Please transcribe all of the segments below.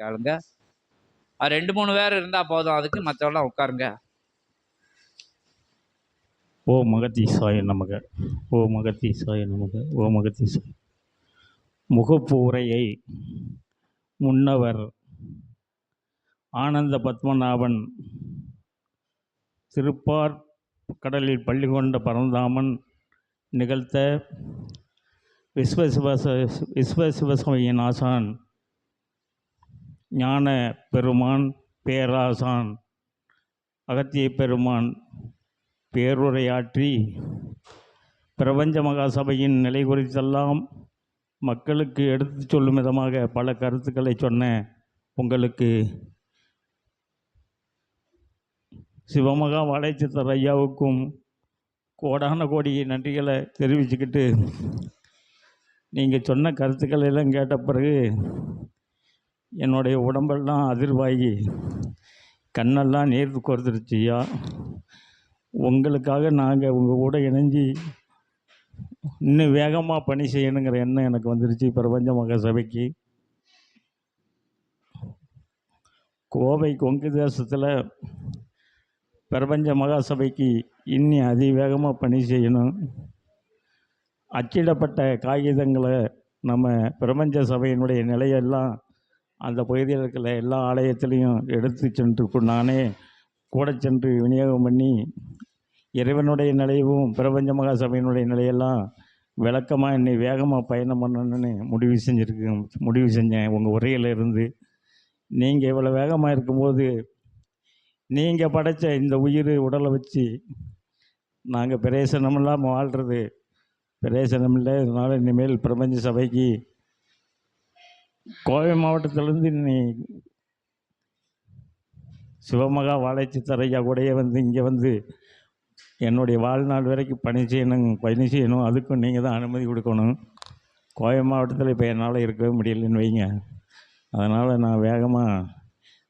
கேளுங்க ரெண்டு மூணு பேர் இருந்தா போதும். அதுக்கு மற்றவெல்லாம் உட்காருங்க. ஓ மகதீசாய நமக. ஓ மகதீசாய நமக. ஓ மகத்தி முகப்பு உரையை முன்னவர் ஆனந்த பத்மநாபன் திருப்பார் கடலில் பள்ளி கொண்ட பரந்தாமன் நிகழ்த்த விஸ்வசிவச விஸ்வசிவசபையின் ஆசான் ஞான பெருமான் பேராசான் அகத்திய பெருமான் பேருரையாற்றி பிரபஞ்ச மகாசபையின் நிலை குறித்தெல்லாம் மக்களுக்கு எடுத்துச் சொல்லும் விதமாக பல கருத்துக்களை சொன்ன உங்களுக்கு சிவமகா வாழைச்சித்தர் ஐயாவுக்கும் கோடான கோடி நன்றிகளை தெரிவிச்சுக்கிட்டு நீங்கள் சொன்ன கருத்துக்களை எல்லாம் கேட்ட பிறகு என்னுடைய உடம்பெல்லாம் அதிர்வாகி கண்ணெல்லாம் நீர் கொடுத்துருச்சுயா உங்களுக்காக நாங்கள் உங்கள் கூட இணைஞ்சு இன்னும் வேகமாக பணி செய்யணுங்கிற எண்ணம் எனக்கு வந்துருச்சு பிரபஞ்ச மகா சபைக்கு கோவை கொங்கு தேசத்தில் பிரபஞ்ச மகா சபைக்கு இன்னி அதிவேகமாக பணி செய்யணும். அச்சிடப்பட்ட காகிதங்களை நம்ம பிரபஞ்ச சபையினுடைய நிலையெல்லாம் அந்த பகுதியில் இருக்கிற எல்லா ஆலயத்திலையும் எடுத்து சென்று நானே கூட சென்று விநியோகம் பண்ணி இறைவனுடைய நிலையவும் பிரபஞ்ச மகா சபையினுடைய நிலையெல்லாம் விளக்கமாக என்னை வேகமாக பயணம் பண்ணணும்னு முடிவு செஞ்சுருக்கு முடிவு செஞ்சேன். உங்கள் உரையிலிருந்து நீங்கள் இவ்வளோ வேகமாக இருக்கும்போது நீங்கள் படைத்த இந்த உயிர் உடலை வச்சு நாங்கள் பிரேசனம் இல்லாமல் வாழ்கிறது பிரேசனம் இல்லை இதனால் இனிமேல் பிரபஞ்ச சபைக்கு கோவை மாவட்டத்திலேருந்து நீ சிவமகா வாழைச்சித்தரையா கூடயே வந்து இங்கே வந்து என்னுடைய வாழ்நாள் வரைக்கும் பணி செய்யணும் பணி செய்யணும். அதுக்கும் நீங்கள் தான் அனுமதி கொடுக்கணும். கோவை மாவட்டத்தில் இப்போ என்னால் இருக்கவே முடியலன்னு வைங்க. அதனால் நான் வேகமாக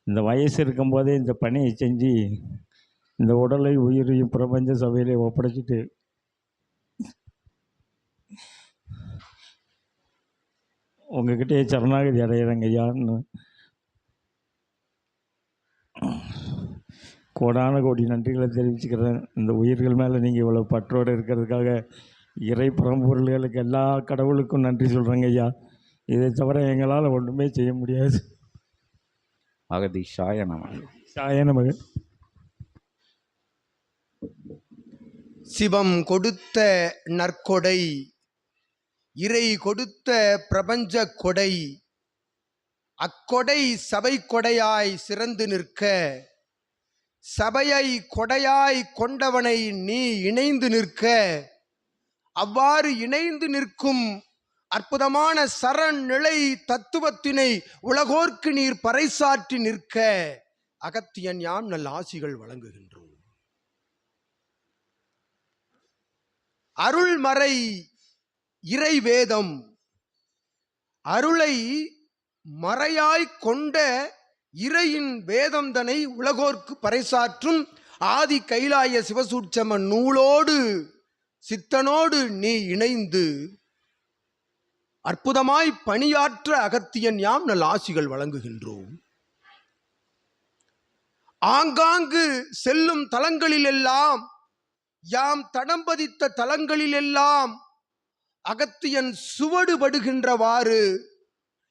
இந்த வயசு இருக்கும்போதே இந்த பணியை செஞ்சு இந்த உடலை உயிரையும் பிரபஞ்ச சபையிலே ஒப்படைச்சிட்டு உங்ககிட்டயே சரணாகதி அடையிறேங்க ஐயான்னு. கோடான கோடி நன்றிகளை தெரிவிச்சுக்கிறேன். இந்த உயிர்கள் மேலே நீங்கள் இவ்வளோ பற்றோடு இருக்கிறதுக்காக இறை பரம்பொருள்களுக்கு எல்லா கடவுளுக்கும் நன்றி சொல்கிறேங்க ஐயா. இதை தவிர எங்களால் ஒன்றுமே செய்ய முடியாது. அகதீஷாய நம. சாய நமக்கு சிவம் கொடுத்த நற்கொடை இறை கொடுத்த பிரபஞ்ச கொடை. அக்கொடை சபை கொடையாய் சிறந்து நிற்க. சபையை கொடையாய் கொண்டவனை நீ இணைந்து நிற்க. அவ்வாறு இணைந்து நிற்கும் அற்புதமான சரண் நிலை தத்துவத்தினை உலகோர்க்கு நீர் பறைசாற்றி நிற்க. அகத்தியன் யாம் நல்ல ஆசிகள் வழங்குகின்றோம். அருள்மறை இறை வேதம் அருளை மறையாய் கொண்ட இறையின் வேதம் தனை உலகோர்க்கு பறைசாற்றும் ஆதி கைலாய சிவசூட்சம நூலோடு சித்தனோடு நீ இணைந்து அற்புதமாய் பணியாற்ற அகத்தியன் யாம் நல் ஆசிகள் வழங்குகின்றோம். ஆங்காங்கு செல்லும் தலங்களிலெல்லாம் யாம் தடம் பதித்த தலங்களிலெல்லாம் அகத்தியன் சுவடுபடுகின்றவாறு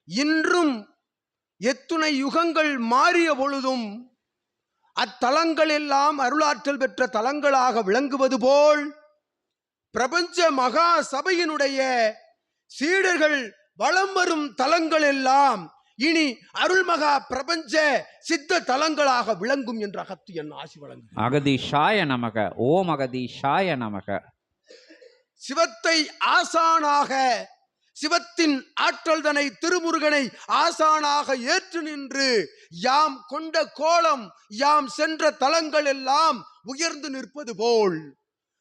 இன்றும் எத்துணை யுகங்கள் மாறிய பொழுதும் அத்தலங்கள் எல்லாம் அருளாற்றல் பெற்ற தலங்களாக விளங்குவது போல் பிரபஞ்ச மகா சபையினுடைய சீடர்கள் வலம் வரும் தலங்கள் எல்லாம் இனி அருள்மகா பிரபஞ்ச சித்த தலங்களாக விளங்கும் என்ற அகத்தியன் ஆசி வழங்கும் அகதி ஷாய நமக ஓம் அகதி ஷாய நமக. சிவத்தை ஆசானாக சிவத்தின் ஆற்றல் தனை திருமுருகனை ஆசானாக ஏற்று நின்று யாம் கொண்ட கோலம் யாம் சென்ற தலங்கள் எல்லாம் உயர்ந்து நிற்பது போல்.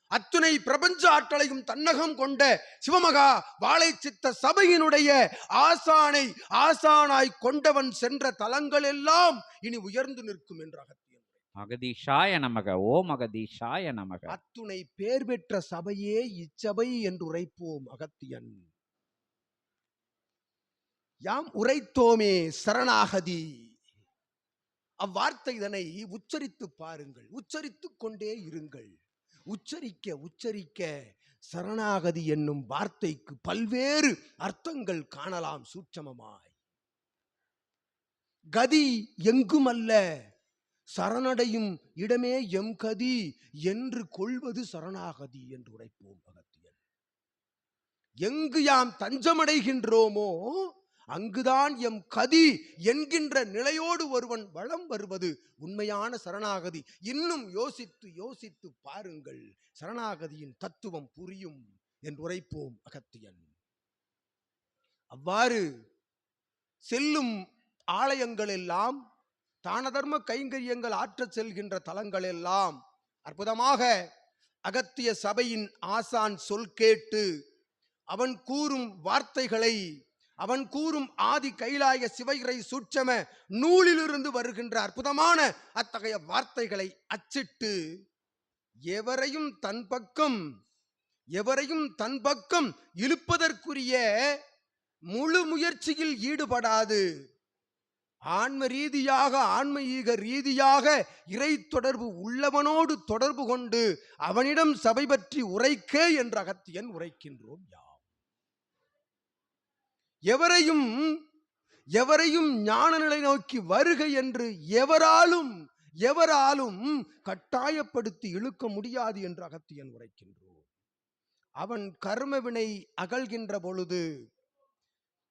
அத்துணை பிரபஞ்ச ஆற்றலையும் தன்னகம் கொண்ட சிவமகா வாழை சித்த சபையினுடைய ஆசானை ஆசானாய் கொண்டவன் சென்ற தலங்கள் எல்லாம் இனி உயர்ந்து நிற்கும் என்றாக அகதீஷாய நமக ஓம் அகதீஷாய நமக. அத்துணை பேர் பெற்ற சபையே இச்சபை என்று உரைப்போம் அகத்தியன். யாம் உரைத்தோமே சரணாகதி. அவ்வார்த்தை இதனை உச்சரித்து பாருங்கள் உச்சரித்துக் கொண்டே இருங்கள். உச்சரிக்க உச்சரிக்க சரணாகதி என்னும் வார்த்தைக்கு பல்வேறு அர்த்தங்கள் காணலாம் சூட்சமமாய். கதி எங்குமல்ல? சரணடையும் இடமே எம் கதி என்று கொள்வது சரணாகதி என்று உரைப்போம் அகத்தியன் எங்கு யாம் தஞ்சமடைகின்றோமோ அங்குதான் எம் கதி என்கின்ற நிலையோடு ஒருவன் வளம் வருவது உண்மையான சரணாகதி. இன்னும் யோசித்து யோசித்து பாருங்கள் சரணாகதியின் தத்துவம் புரியும் என்று உரைப்போம் அகத்தியன். அவ்வாறு செல்லும் ஆலயங்கள் எல்லாம் தானதர்ம கைங்கரியங்கள் ஆற்றச் செல்கின்ற தலங்கள் எல்லாம் அற்புதமாக அகத்திய சபையின் ஆசான் சொல் கேட்டு அவன் கூறும் வார்த்தைகளை அவன் கூறும் ஆதி கைலாய சிவகிரை சூட்சம நூலிலிருந்து வருகின்ற அற்புதமான அத்தகைய வார்த்தைகளை அச்சிட்டு எவரையும் தன் பக்கம் எவரையும் தன் பக்கம் இழுப்பதற்குரிய முழு முயற்சியில் ஈடுபடாது. ஆன்ம ரீதியாக ஆன்மீக ரீதியாக இறை தொடர்பு உள்ளவனோடு தொடர்பு கொண்டு அவனிடம் சபை பற்றி உரைக்க என்ற அகத்தியன் உரைக்கின்றோம் யாம். எவரையும் எவரையும் ஞான நிலை நோக்கி வருக என்று எவராலும் எவராலும் கட்டாயப்படுத்தி இழுக்க முடியாது என்று அகத்தியன் உரைக்கின்றோம். அவன் கர்மவினை அகழ்கின்ற பொழுது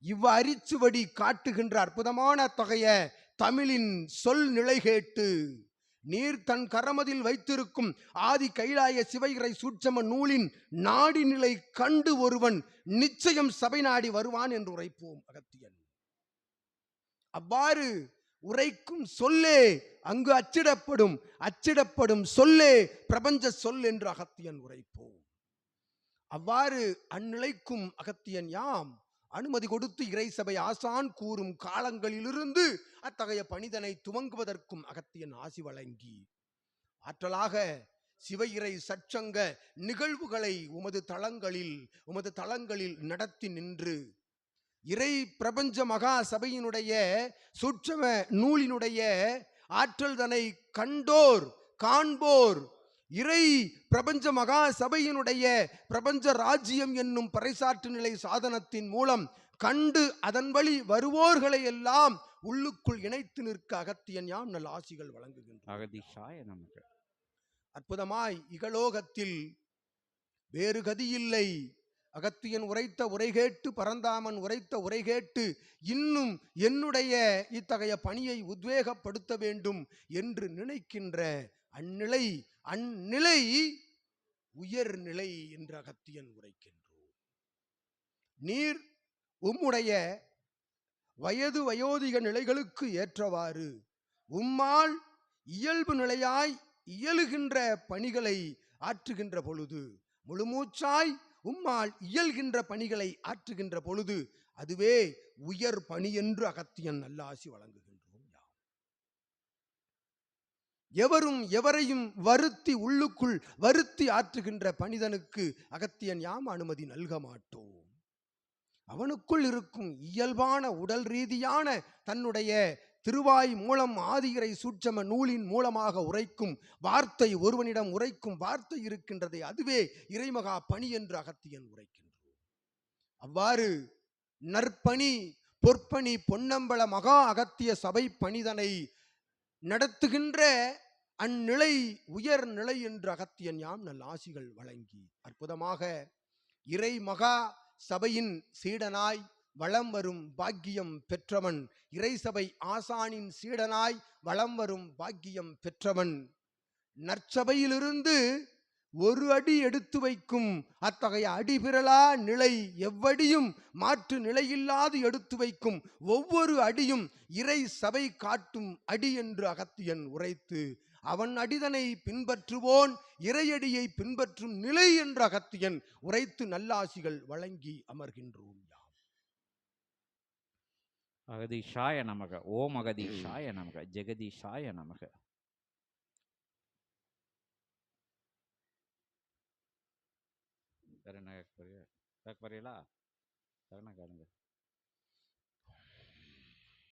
இவ்வரிச்சுவடி காட்டுகின்ற அற்புதமான தொகைய தமிழின் சொல் நிலை கேட்டு நீர் தன் கரமதில் வைத்திருக்கும் ஆதி கைலாய சிவகிரை சூட்சம நூலின் நாடி நிலை கண்டு ஒருவன் நிச்சயம் சபை நாடி வருவான் என்று உரைப்போம் அகத்தியன். அவ்வாறு உரைக்கும் சொல்லே அங்கு அச்சிடப்படும் அச்சிடப்படும் சொல்லே பிரபஞ்ச சொல் என்று அகத்தியன் உரைப்போம். அவ்வாறு அந்நிலைக்கும் அகத்தியன் யாம்? அனுமதி கொடுத்து இறை சபை ஆசான் கூறும் காலங்களிலிருந்து அத்தகைய பணிதனை துவங்குவதற்கும் அகத்தியன் ஆசி வழங்கி. ஆற்றலாக சிவ இறை சச்சங்க நிகழ்வுகளை உமது தளங்களில் உமது தளங்களில் நடத்தி நின்று. இறை பிரபஞ்ச மகா சபையினுடைய சுற்றம நூலினுடைய ஆற்றல் தனை கண்டோர் காண்போர் இறை பிரபஞ்ச மகா சபையினுடைய பிரபஞ்ச ராஜ்யம் என்னும் பறைசாற்று நிலை சாதனத்தின் மூலம் கண்டு அதன் வழி வருவோர்களை எல்லாம் உள்ளுக்குள் இணைத்து நிற்க அகத்தியன் யாம் நல் ஆசிகள் வழங்குகின்றன அற்புதமாய் இகலோகத்தில் வேறு கதியில்லை. அகத்தியன் உரைத்த உரை கேட்டு பரந்தாமன் உரைத்த உரை கேட்டு இன்னும் என்னுடைய இத்தகைய பணியை உத்வேகப்படுத்த வேண்டும் என்று நினைக்கின்ற அந்நிலை அந்நிலை உயர்நிலை என்று அகத்தியன் உரைக்கின்றோம். நீர் உம்முடைய வயது வயோதிக நிலைகளுக்கு ஏற்றவாறு உம்மால் இயல்பு நிலையாய் இயலுகின்ற பணிகளை ஆற்றுகின்ற பொழுது முழுமூச்சாய் உம்மால் இயல்கின்ற பணிகளை ஆற்றுகின்ற பொழுது அதுவே உயர் பணி என்று அகத்தியன் நல்லாசி வழங்குகின்றன. எவரும் எவரையும் வருத்தி உள்ளுக்குள் வருத்தி ஆற்றுகின்ற பணிதனுக்கு அகத்தியன் யாம் அனுமதி நல்க மாட்டோம். அவனுக்குள் இருக்கும் இயல்பான உடல் ரீதியான தன்னுடைய திருவாய் மூலம் ஆதிகரை சூட்சம நூலின் மூலமாக உரைக்கும் வார்த்தை ஒருவனிடம் உரைக்கும் வார்த்தை இருக்கின்றதே அதுவே இறைமகா பணி என்று அகத்தியன் உரைக்கின்றோம் அவ்வாறு நற்பணி பொற்பணி பொன்னம்பல மகா அகத்திய சபை பணிதனை நடத்துகின்ற அந்நிலை உயர் நிலை என்று அகத்தியன் யாம் நல் ஆசிகள் வழங்கி. அற்புதமாக இறை மகா சபையின் சீடனாய் வளம் வரும் பாக்கியம் பெற்றவன். இறை சபை ஆசானின் சீடனாய் வளம் வரும் பாக்கியம் பெற்றவன். நற்சபையிலிருந்து ஒரு அடி எடுத்து வைக்கும். அத்தகைய அடிபிரலா நிலை எவ்வடியும் மாற்று நிலையில்லாது எடுத்து வைக்கும். ஒவ்வொரு அடியும் இறை சபை காட்டும் அடி என்று அகத்தியன் உரைத்து அவன் அடிதனை பின்பற்றுவோன் இறையடியை பின்பற்றும் நிலை என்று அகத்தியன் உரைத்து நல்லாசிகள் வழங்கி அமர்கின்றோம் யாம். அகதீஷாய நமக ஓம் அகதீஷாய நமக ஜெகதீஷாய நமக. வேற என்ன கேட்க போறியா கேட்க போறீங்களா சரண கேளுங்க.